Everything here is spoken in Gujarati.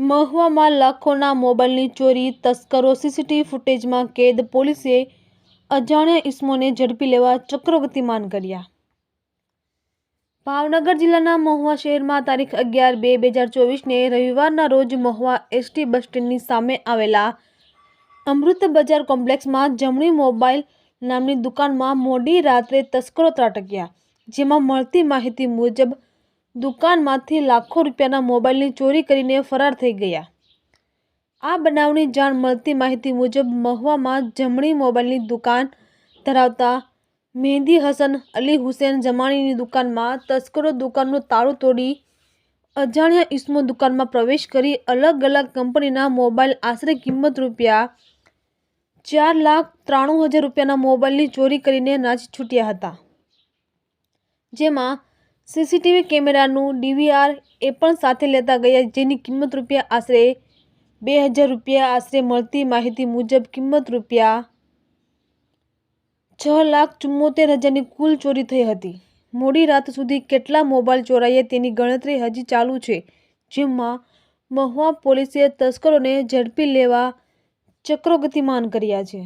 મહુવામાં લાખોના મોબાઈલની ચોરી, તસ્કરો, સીસીટીવી ફૂટેજમાં કેદ, પોલીસે અજાણ્યા ઇસમોને ઝડપી લેવા ચક્રો ગતિમાન કર્યા. ભાવનગર જિલ્લાના મહુવા શહેરમાં તારીખ અગિયાર બે બે હજાર ચોવીસને રવિવારના રોજ મહુવા એસટી બસ સ્ટેન્ડની સામે આવેલા અમૃત બજાર કોમ્પ્લેક્સમાં જમણી મોબાઈલ નામની દુકાનમાં મોડી રાત્રે તસ્કરો ત્રાટક્યા, જેમાં મળતી માહિતી મુજબ દુકાનમાંથી લાખો રૂપિયાના મોબાઈલની ચોરી કરીને ફરાર થઈ ગયા. આ બનાવની જાણ મળતી માહિતી મુજબ મહુવામાં જમણી મોબાઈલની દુકાન ધરાવતા મહેંદી હસન અલી હુસેન જમાણીની દુકાનમાં તસ્કરો દુકાનનું તાળું તોડી અજાણ્યા ઈસમો દુકાનમાં પ્રવેશ કરી અલગ અલગ કંપનીના મોબાઈલ આશરે કિંમત રૂપિયા ચાર લાખ ત્રાણું હજાર રૂપિયાના મોબાઈલની ચોરી કરીને નાસી છૂટ્યા હતા. જેમાં સીસીટીવી કેમેરાનું ડીવીઆર એ પણ સાથે લેતા ગયા, જેની કિંમત રૂપિયા આશરે બે હજાર રૂપિયા આશરે મળતી માહિતી મુજબ કિંમત રૂપિયા છ લાખ ચુમ્મોતેર હજારની કુલ ચોરી થઈ હતી. મોડી રાત સુધી કેટલા મોબાઈલ ચોરાયા તેની ગણતરી હજી ચાલુ છે, જેમાં મહુવા પોલીસે તસ્કરોને ઝડપી લેવા ચક્રો ગતિમાન કર્યા છે.